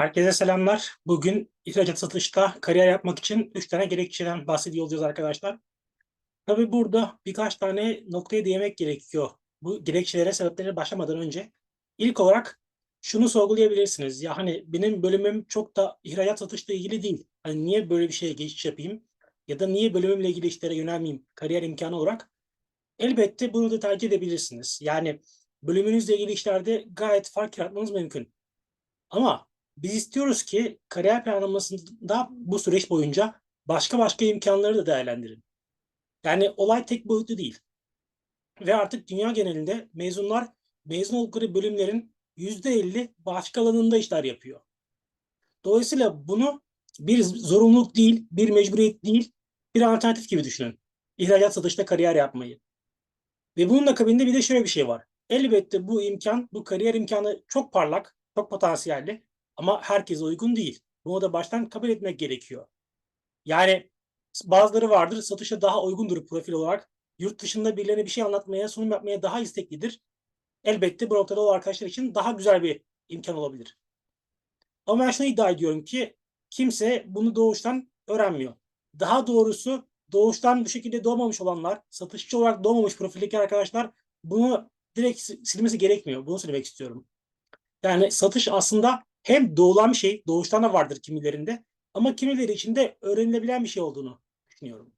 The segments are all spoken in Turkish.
Herkese selamlar. Bugün ihracat satışta kariyer yapmak için 3 tane gerekçeden bahsediyor olacağız arkadaşlar. Tabii burada birkaç tane noktaya değinmek gerekiyor. Bu gerekçelere, sebeplere başlamadan önce. İlk olarak şunu sorgulayabilirsiniz. Ya hani benim bölümüm çok da ihracat satışla ilgili değil. Hani niye böyle bir şeye geçiş yapayım? Ya da niye bölümümle ilgili işlere yönelmeyeyim kariyer imkanı olarak? Elbette bunu da tercih edebilirsiniz. Yani bölümünüzle ilgili işlerde gayet fark yaratmanız mümkün. Ama biz istiyoruz ki kariyer planlamasında bu süreç boyunca başka başka imkanları da değerlendirin. Yani olay tek boyutlu değil. Ve artık dünya genelinde mezunlar mezun oldukları bölümlerin %50 başka alanında işler yapıyor. Dolayısıyla bunu bir zorunluluk değil, bir mecburiyet değil, bir alternatif gibi düşünün. İhracat satışta kariyer yapmayı. Ve bunun akabinde bir de şöyle bir şey var. Elbette bu imkan, bu kariyer imkanı çok parlak, çok potansiyelli ama herkese uygun değil. Bunu da baştan kabul etmek gerekiyor. Yani bazıları vardır satışa daha uygundur profil olarak. Yurt dışında birilerine bir şey anlatmaya, sunum yapmaya daha isteklidir. Elbette bu noktada o arkadaşlar için daha güzel bir imkan olabilir. Ama ben şunu iddia ediyorum ki kimse bunu doğuştan öğrenmiyor. Daha doğrusu doğuştan bu şekilde doğmamış olanlar, satışçı olarak doğmamış profildeki arkadaşlar bunu direkt silmesi gerekmiyor. Bunu söylemek istiyorum. Yani satış aslında hem doğulan bir şey, doğuştan da vardır kimilerinde ama kimileri için de öğrenilebilen bir şey olduğunu düşünüyorum.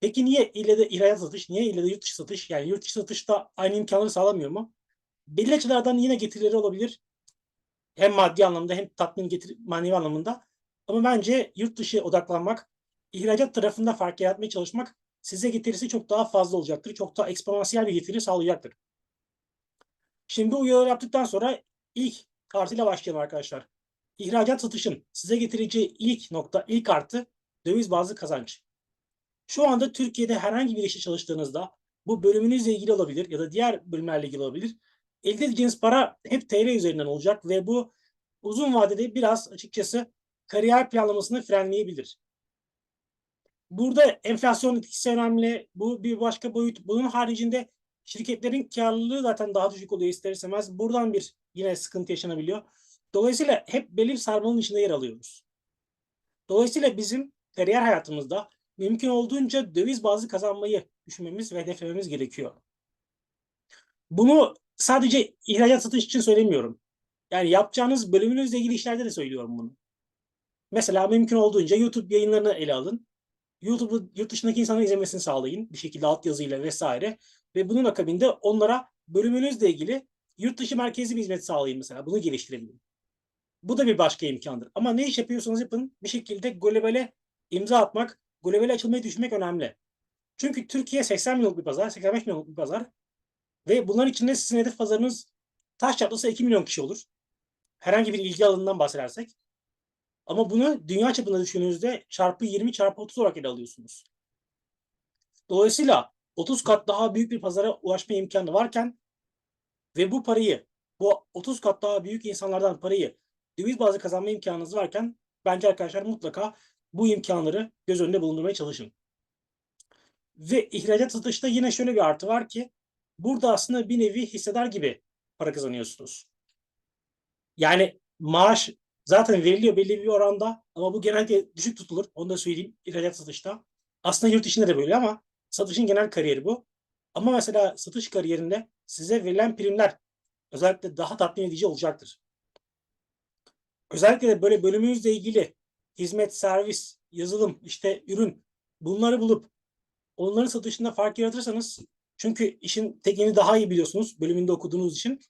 Peki niye ille de ihracat satış, niye ille de yurt dışı satış? Yani yurt dışı satış da aynı imkanları sağlamıyor mu? Belli açılardan yine getirileri olabilir. Hem maddi anlamda hem tatmin getir manevi anlamında. Ama bence yurt dışı odaklanmak, ihracat tarafında fark yaratmaya çalışmak size getirisi çok daha fazla olacaktır. Çok daha eksponansiyel bir getiri sağlayacaktır. Şimdi bu uyarıları yaptıktan sonra ilk artıyla başlayalım arkadaşlar. İhracat satışın size getireceği ilk nokta, ilk artı döviz bazlı kazanç. Şu anda Türkiye'de herhangi bir işte çalıştığınızda bu bölümünüzle ilgili olabilir ya da diğer bölümlerle ilgili olabilir. Elde edeceğiniz para hep TL üzerinden olacak ve bu uzun vadede biraz açıkçası kariyer planlamasını frenleyebilir. Burada enflasyon etkisi önemli. Bu bir başka boyut. Bunun haricinde şirketlerin karlılığı zaten daha düşük oluyor ister istemez. Buradan bir yine sıkıntı yaşanabiliyor. Dolayısıyla hep belli bir sarmalın içinde yer alıyoruz. Dolayısıyla bizim kariyer hayatımızda mümkün olduğunca döviz bazlı kazanmayı düşünmemiz ve hedeflememiz gerekiyor. Bunu sadece ihracat satış için söylemiyorum. Yani yapacağınız bölümünüzle ilgili işlerde de söylüyorum bunu. Mesela mümkün olduğunca YouTube yayınlarını ele alın. YouTube'u yurt dışındaki insanların izlemesini sağlayın bir şekilde altyazıyla vesaire ve bunun akabinde onlara bölümünüzle ilgili yurt dışı merkezi bir hizmet sağlayın mesela. Bunu geliştirebilin. Bu da bir başka imkandır. Ama ne iş yapıyorsanız yapın bir şekilde globale imza atmak, globale açılmayı düşünmek önemli. Çünkü Türkiye 80 milyonluk bir pazar, 85 milyonluk bir pazar ve bunların içinde sizin hedef pazarınız taş çatlasa 2 milyon kişi olur. Herhangi bir ilgi alanından bahsedersek. Ama bunu dünya çapında düşündüğünüzde çarpı 20 çarpı 30 olarak ele alıyorsunuz. Dolayısıyla 30 kat daha büyük bir pazara ulaşma imkanı varken ve bu parayı, bu 30 kat daha büyük insanlardan parayı döviz bazı kazanma imkanınız varken bence arkadaşlar mutlaka bu imkanları göz önünde bulundurmaya çalışın. Ve ihracat satışta yine şöyle bir artı var ki burada aslında bir nevi hissedar gibi para kazanıyorsunuz. Yani maaş zaten veriliyor belli bir oranda ama bu genelde düşük tutulur. Onu da söyleyeyim ihracat satışta. Aslında yurt içinde de böyle ama satışın genel kariyeri bu. Ama mesela satış kariyerinde size verilen primler özellikle daha tatmin edici olacaktır. Özellikle de böyle bölümünüzle ilgili hizmet, servis, yazılım, işte ürün bunları bulup onların satışında fark yaratırsanız çünkü işin tekniğini daha iyi biliyorsunuz bölümünde okuduğunuz için.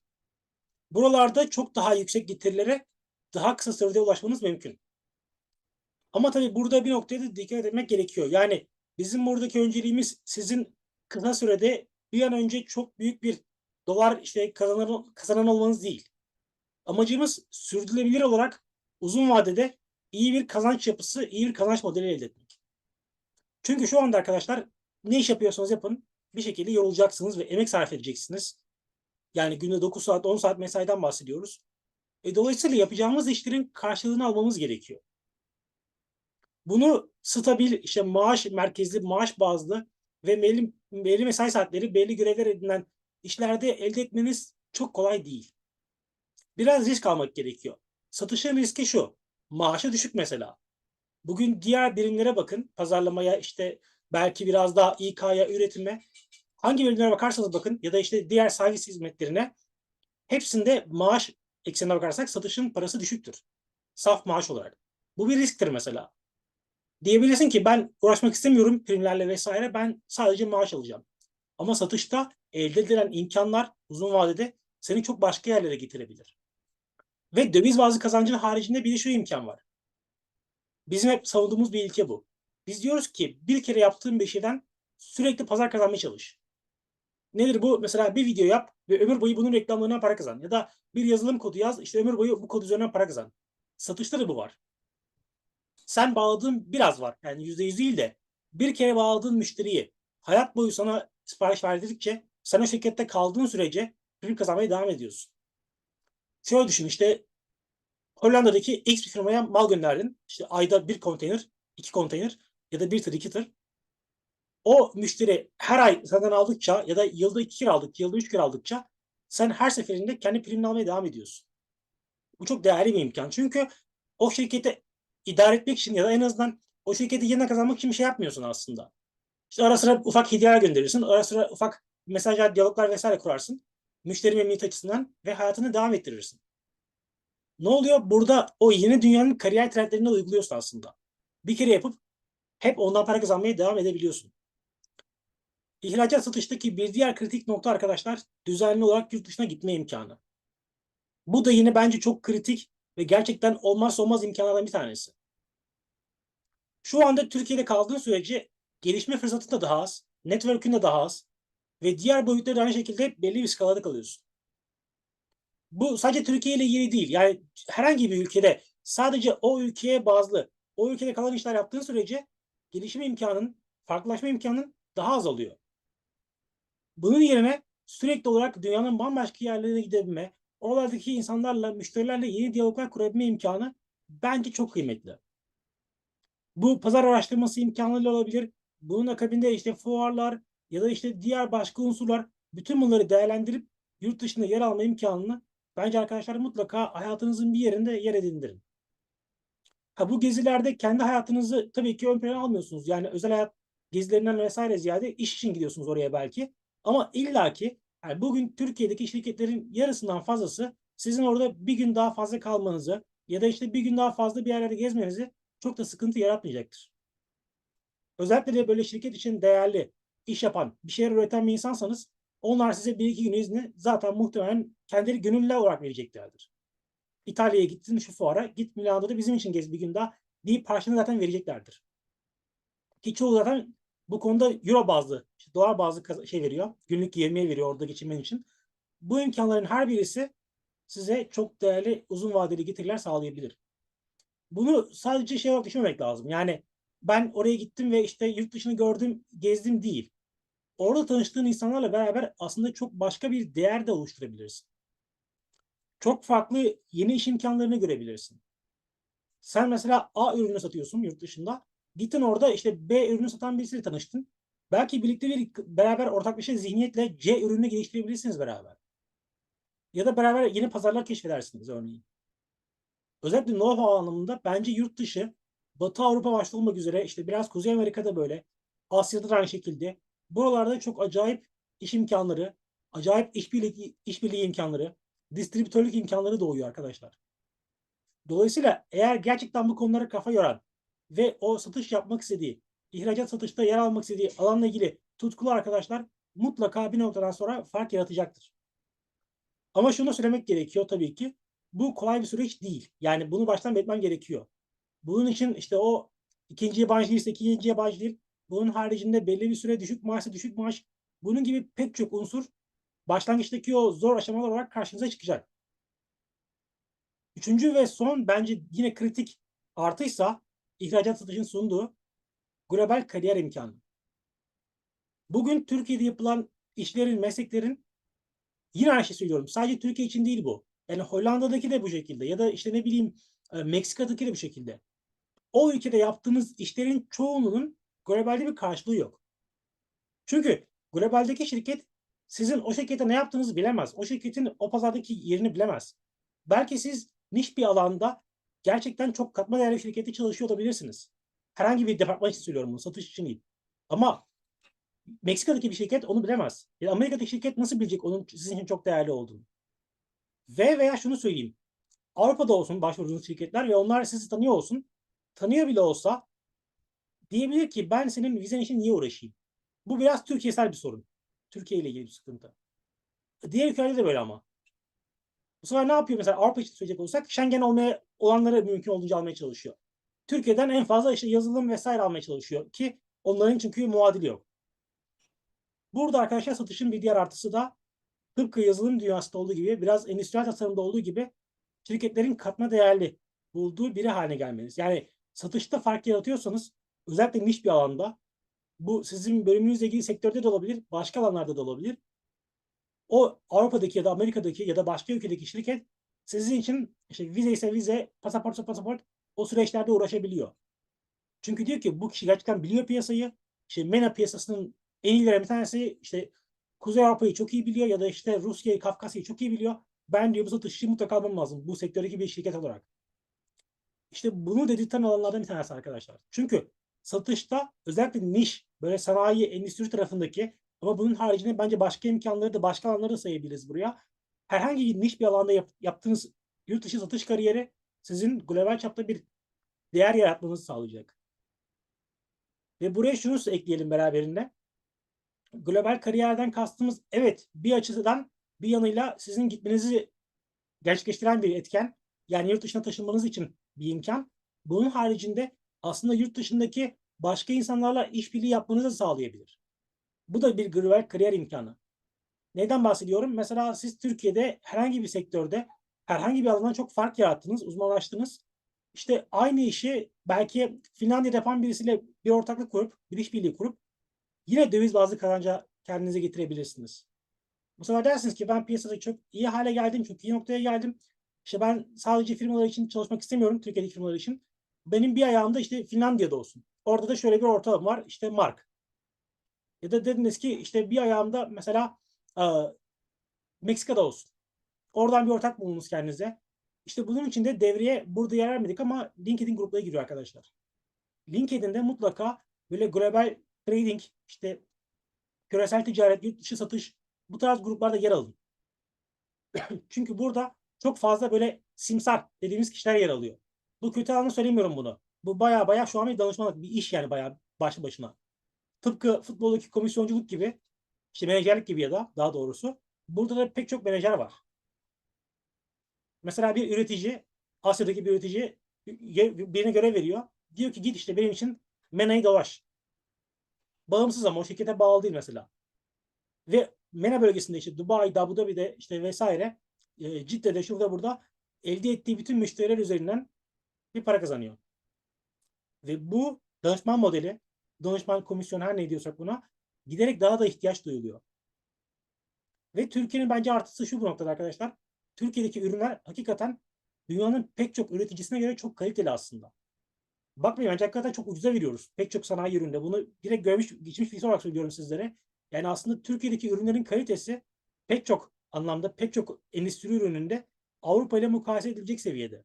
Buralarda çok daha yüksek getirilere daha kısa sürede ulaşmanız mümkün. Ama tabii burada bir noktaya da dikkat etmek gerekiyor. Yani bizim buradaki önceliğimiz sizin kısa sürede bir an önce çok büyük bir dolar işte kazanan, kazanan olmanız değil. Amacımız sürdürülebilir olarak uzun vadede iyi bir kazanç yapısı, iyi bir kazanç modeli elde etmek. Çünkü şu anda arkadaşlar ne iş yapıyorsanız yapın bir şekilde yorulacaksınız ve emek sarf edeceksiniz. Yani günde 9 saat 10 saat mesaiden bahsediyoruz. E, dolayısıyla yapacağımız işlerin karşılığını almamız gerekiyor. Bunu stabil işte maaş merkezli, maaş bazlı ve belli, belli mesai saatleri, belli görevler edinen işlerde elde etmeniz çok kolay değil. Biraz risk almak gerekiyor. Satışın riski şu. Maaşı düşük mesela. Bugün diğer birimlere bakın. Pazarlamaya işte belki biraz daha İK'ya, üretime. Hangi birimlere bakarsanız bakın ya da işte diğer servis hizmetlerine hepsinde maaş eksenine bakarsak satışın parası düşüktür. Saf maaş olarak. Bu bir risktir mesela. Diyebilirsin ki ben uğraşmak istemiyorum primlerle vesaire ben sadece maaş alacağım. Ama satışta elde edilen imkanlar uzun vadede seni çok başka yerlere getirebilir. Ve döviz bazı kazancın haricinde bir de şu imkan var. Bizim hep savunduğumuz bir ilke bu. Biz diyoruz ki bir kere yaptığın bir şeyden sürekli pazar kazanmaya çalış. Nedir bu? Mesela bir video yap ve ömür boyu bunun reklamlarından para kazan. Ya da bir yazılım kodu yaz, işte ömür boyu bu kod üzerinden para kazan. Satışta da bu var. Sen bağladığın biraz var. Yani yüzde yüz değil de bir kere bağladığın müşteriyi hayat boyu sana sipariş verdirdikçe sen o şirkette kaldığın sürece prim kazanmaya devam ediyorsun. Şöyle düşün işte Hollanda'daki X bir firmaya mal gönderdin. İşte ayda bir konteyner, iki konteyner ya da bir tır, iki tır. O müşteri her ay senden aldıkça ya da yılda iki kere aldıkça, yılda üç kere aldıkça sen her seferinde kendi primini almaya devam ediyorsun. Bu çok değerli bir imkan. Çünkü o şirketi idare etmek için ya da en azından o şirketi yerine kazanmak için bir şey yapmıyorsun aslında. İşte ara sıra ufak hediyeler gönderirsin. Ara sıra ufak mesajlar, diyaloglar vesaire kurarsın. Müşteri memnuniyeti açısından ve hayatını devam ettirirsin. Ne oluyor? Burada o yeni dünyanın kariyer trendlerini uyguluyorsun aslında. Bir kere yapıp hep ondan para kazanmaya devam edebiliyorsun. İhracat satıştaki bir diğer kritik nokta arkadaşlar düzenli olarak yurt dışına gitme imkanı. Bu da yine bence çok kritik ve gerçekten olmazsa olmaz imkanlardan bir tanesi. Şu anda Türkiye'de kaldığın sürece gelişme fırsatı da daha az, network'ün de daha az ve diğer boyutlarda aynı şekilde belli bir skalada kalıyorsun. Bu sadece Türkiye ile ilgili değil. Yani herhangi bir ülkede sadece o ülkeye bazlı, o ülkede kalan işler yaptığın sürece gelişim imkanın, farklılaşma imkanın daha az oluyor. Bunun yerine sürekli olarak dünyanın bambaşka yerlerine gidebilme, oralardaki insanlarla, müşterilerle yeni diyaloglar kurabilme imkanı bence çok kıymetli. Bu pazar araştırması imkanıyla olabilir. Bunun akabinde işte fuarlar ya da işte diğer başka unsurlar bütün bunları değerlendirip yurt dışında yer alma imkanını bence arkadaşlar mutlaka hayatınızın bir yerinde yer edindirin. Ha bu gezilerde kendi hayatınızı tabii ki ön plana almıyorsunuz. Yani özel hayat gezilerinden vesaire ziyade iş için gidiyorsunuz oraya belki. Ama illaki yani bugün Türkiye'deki şirketlerin yarısından fazlası sizin orada bir gün daha fazla kalmanızı ya da işte bir gün daha fazla bir yerlerde gezmenizi çok da sıkıntı yaratmayacaktır. Özellikle de böyle şirket için değerli, iş yapan, bir şeyler üreten bir insansanız onlar size bir iki gün izni zaten muhtemelen kendileri gönüllü olarak vereceklerdir. İtalya'ya gittin şu fuara, git Milano'da da bizim için gez bir gün daha deyip parçanı zaten vereceklerdir. Ki çoğu zaten bu konuda euro bazlı, dolar bazlı şey veriyor. Günlük yemeği veriyor orada geçirmen için. Bu imkanların her birisi size çok değerli uzun vadeli getiriler sağlayabilir. Bunu sadece şey olarak düşünmemek lazım. Yani ben oraya gittim ve işte yurt dışını gördüm, gezdim değil. Orada tanıştığın insanlarla beraber aslında çok başka bir değer de oluşturabilirsin. Çok farklı yeni iş imkanlarını görebilirsin. Sen mesela A ürünü satıyorsun yurt dışında. Gittin orada işte B ürünü satan birisiyle tanıştın. Belki birlikte bir beraber ortaklaşa zihniyetle C ürünü geliştirebilirsiniz beraber. Ya da beraber yeni pazarlar keşfedersiniz örneğin. Özellikle know-how anlamında bence yurt dışı, Batı Avrupa başta olmak üzere işte biraz Kuzey Amerika'da böyle, Asya'da da aynı şekilde. Buralarda çok acayip iş imkanları, acayip işbirliği, işbirliği imkanları, distribütörlük imkanları doğuyor arkadaşlar. Dolayısıyla eğer gerçekten bu konulara kafa yoran ve o satış yapmak istediği, ihracat satışta yer almak istediği alanla ilgili tutkulu arkadaşlar mutlaka bir noktadan sonra fark yaratacaktır. Ama şunu söylemek gerekiyor tabii ki. Bu kolay bir süreç değil. Yani bunu baştan belirtmem gerekiyor. Bunun için işte o ikinci yabancı değilse ikinci yabancı değil. Bunun haricinde belli bir süre düşük maaşsa düşük maaş. Bunun gibi pek çok unsur başlangıçtaki o zor aşamalar olarak karşınıza çıkacak. Üçüncü ve son bence yine kritik artıysa ihracat satışın sunduğu global kariyer imkanı. Bugün Türkiye'de yapılan işlerin, mesleklerin yine aynı şey söylüyorum. Sadece Türkiye için değil bu. Yani Hollanda'daki de bu şekilde ya da işte ne bileyim Meksika'daki de bu şekilde. O ülkede yaptığınız işlerin çoğunluğunun globalde bir karşılığı yok. Çünkü globaldeki şirket sizin o şirkete ne yaptığınızı bilemez. O şirketin o pazardaki yerini bilemez. Belki siz niş bir alanda gerçekten çok katma değerli bir şirkette çalışıyor olabilirsiniz. Herhangi bir departman için söylüyorum bunu, satış için değil. Ama Meksika'daki bir şirket onu bilemez. Ya Amerika'daki şirket nasıl bilecek onun sizin için çok değerli olduğunu? Ve veya şunu söyleyeyim. Avrupa'da olsun başvurduğunuz şirketler ve onlar sizi tanıyor olsun. Tanıyor bile olsa diyebilir ki ben senin vizen için niye uğraşayım? Bu biraz Türkiye'sel bir sorun. Türkiye ile ilgili bir sıkıntı. Diğer ülkelerde de böyle ama. Bu sefer ne yapıyor mesela Avrupa için söyleyecek olursak Schengen olmaya olanları mümkün olduğunca almaya çalışıyor. Türkiye'den en fazla işte yazılım vesaire almaya çalışıyor ki onların çünkü muadili yok. Burada arkadaşlar satışın bir diğer artısı da tıpkı yazılım dünyasında olduğu gibi biraz endüstriyel tasarımda olduğu gibi şirketlerin katma değerli bulduğu biri haline gelmeniz. Yani satışta fark yaratıyorsanız özellikle niş bir alanda bu sizin bölümünüzle ilgili sektörde de olabilir, başka alanlarda da olabilir. O Avrupa'daki ya da Amerika'daki ya da başka ülkedeki şirket sizin için işte vize ise vize, pasaport ise pasaport o süreçlerde uğraşabiliyor. Çünkü diyor ki bu kişi gerçekten biliyor piyasayı. İşte MENA piyasasının en iyileri bir tanesi işte Kuzey Avrupa'yı çok iyi biliyor ya da işte Rusya'yı, Kafkasya'yı çok iyi biliyor. Ben diyor bu satışçı mutlaka almam lazım bu sektördeki bir şirket olarak. İşte bunu dedirten alanlardan bir tanesi arkadaşlar. Çünkü satışta özellikle niş böyle sanayi, endüstri tarafındaki ama bunun haricinde bence başka imkanları da başka alanları da sayabiliriz buraya. Herhangi bir niş bir alanda yap, yaptığınız yurt dışı satış kariyeri sizin global çapta bir değer yaratmanızı sağlayacak. Ve buraya şunu ekleyelim beraberinde. Global kariyerden kastımız evet bir açıdan bir yanıyla sizin gitmenizi gerçekleştiren bir etken. Yani yurt dışına taşınmanız için bir imkan. Bunun haricinde aslında yurt dışındaki başka insanlarla işbirliği yapmanızı sağlayabilir. Bu da bir kariyer imkanı. Neden bahsediyorum? Mesela siz Türkiye'de herhangi bir sektörde herhangi bir alandan çok fark yarattınız, uzmanlaştınız. İşte aynı işi belki Finlandiya'da yapan birisiyle bir ortaklık kurup, bir işbirliği kurup yine döviz bazlı kazanca kendinize getirebilirsiniz. Bu sefer dersiniz ki ben piyasada çok iyi hale geldim, çok iyi noktaya geldim. İşte ben sadece firmalar için çalışmak istemiyorum, Türkiye'deki firmalar için. Benim bir ayağım da işte Finlandiya'da olsun. Orada da şöyle bir ortalama var, işte Mark. Ya da dediniz ki işte bir ayağımda mesela e, Meksika'da olsun. Oradan bir ortak bulunuz kendinize. İşte bunun için de devreye burada yer vermedik ama LinkedIn grupları giriyor arkadaşlar. LinkedIn'de mutlaka böyle global trading, işte küresel ticaret, yurt dışı satış bu tarz gruplarda yer alın. Çünkü burada çok fazla böyle simsar dediğimiz kişiler yer alıyor. Bu kötü anlamda söylemiyorum bunu. Bu baya baya şu an bir danışmanlık, bir iş yani baya başlı başına. Tıpkı futboldaki komisyonculuk gibi, işte menajerlik gibi ya da daha doğrusu. Burada da pek çok menajer var. Mesela bir üretici, Asya'daki bir üretici birine görev veriyor. Diyor ki git işte benim için MENA'yı dolaş. Bağımsız ama o şirkete bağlı değil mesela. Ve MENA bölgesinde işte Dubai, Abu Dhabi'de işte vesaire e, Cidde'de şurada burada elde ettiği bütün müşteriler üzerinden bir para kazanıyor. Ve bu danışman modeli, danışman komisyon her ne diyorsak buna giderek daha da ihtiyaç duyuluyor. Ve Türkiye'nin bence artısı şu bu noktada arkadaşlar. Türkiye'deki ürünler hakikaten dünyanın pek çok üreticisine göre çok kaliteli aslında. Bakmayın bence hakikaten çok ucuza veriyoruz. Pek çok sanayi üründe. Bunu direkt görmüş, geçmiş bilgi olarak söylüyorum sizlere. Yani aslında Türkiye'deki ürünlerin kalitesi pek çok anlamda, pek çok endüstri ürününde Avrupa ile mukayese edilecek seviyede.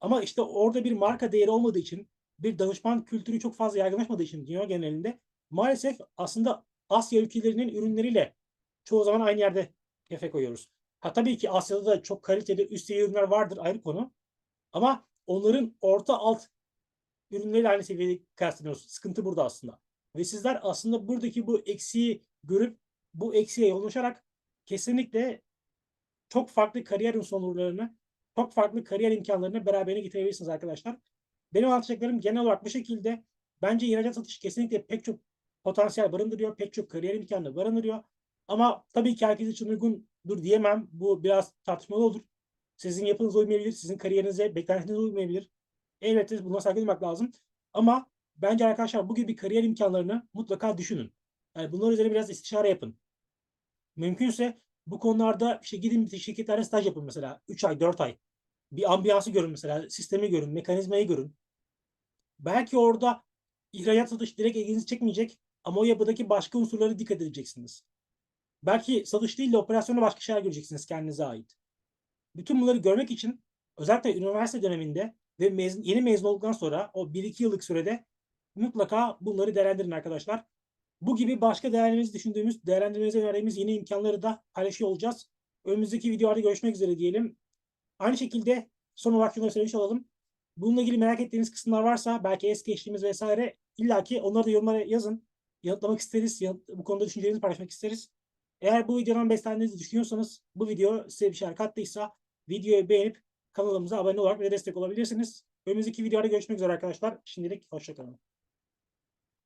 Ama işte orada bir marka değeri olmadığı için, bir danışman kültürü çok fazla yaygınlaşmadığı için dünya genelinde maalesef aslında Asya ülkelerinin ürünleriyle çoğu zaman aynı yerde kefe koyuyoruz. Ha tabii ki Asya'da da çok kaliteli üst seviye ürünler vardır ayrı konu. Ama onların orta alt ürünleriyle aynı seviyede kıyaslıyoruz. Sıkıntı burada aslında. Ve sizler aslında buradaki bu eksiği görüp bu eksiğe yoğunlaşarak kesinlikle çok farklı kariyer unsurlarını, çok farklı kariyer imkanlarını beraberine getirebilirsiniz arkadaşlar. Benim anlatacaklarım genel olarak bu şekilde. Bence ihracat satışı kesinlikle pek çok potansiyel barındırıyor, pek çok kariyer imkanı barındırıyor. Ama tabii ki herkes için uygundur diyemem. Bu biraz tartışmalı olur. Sizin yapınız uymayabilir, sizin kariyerinize, beklentinize uymayabilir. Elbette buna saygı duymak lazım. Ama bence arkadaşlar bu gibi kariyer imkanlarını mutlaka düşünün. Yani bunlar üzerine biraz istişare yapın. Mümkünse bu konularda işte gidin şirketlerde staj yapın mesela. 3 ay, 4 ay. Bir ambiyansı görün mesela. Sistemi görün, mekanizmayı görün. Belki orada ihracat satış direkt ilginizi çekmeyecek ama o yapıdaki başka unsurlara dikkat edeceksiniz. Belki satış değil de operasyonda başka şeyler göreceksiniz kendinize ait. Bütün bunları görmek için Özellikle üniversite döneminde ve mezun, yeni mezun olduktan sonra o 1-2 yıllık sürede mutlaka bunları değerlendirin arkadaşlar. Bu gibi başka değerlerimizi düşündüğümüz, değerlendirmenize önerdiğimiz yeni imkanları da paylaşıyor olacağız. Önümüzdeki videolarda görüşmek üzere diyelim. Aynı şekilde son olarak da söylemiş olalım. Bununla ilgili merak ettiğiniz kısımlar varsa belki es geçtiğimiz vesaire illaki onları da yorumlara yazın. Yanıtlamak isteriz. Yanıt, bu konuda düşüncelerinizi paylaşmak isteriz. Eğer bu videodan beslendiğinizi düşünüyorsanız bu video size bir şeyler kattıysa videoyu beğenip kanalımıza abone olarak ve destek olabilirsiniz. Önümüzdeki videoda görüşmek üzere arkadaşlar. Şimdilik hoşçakalın.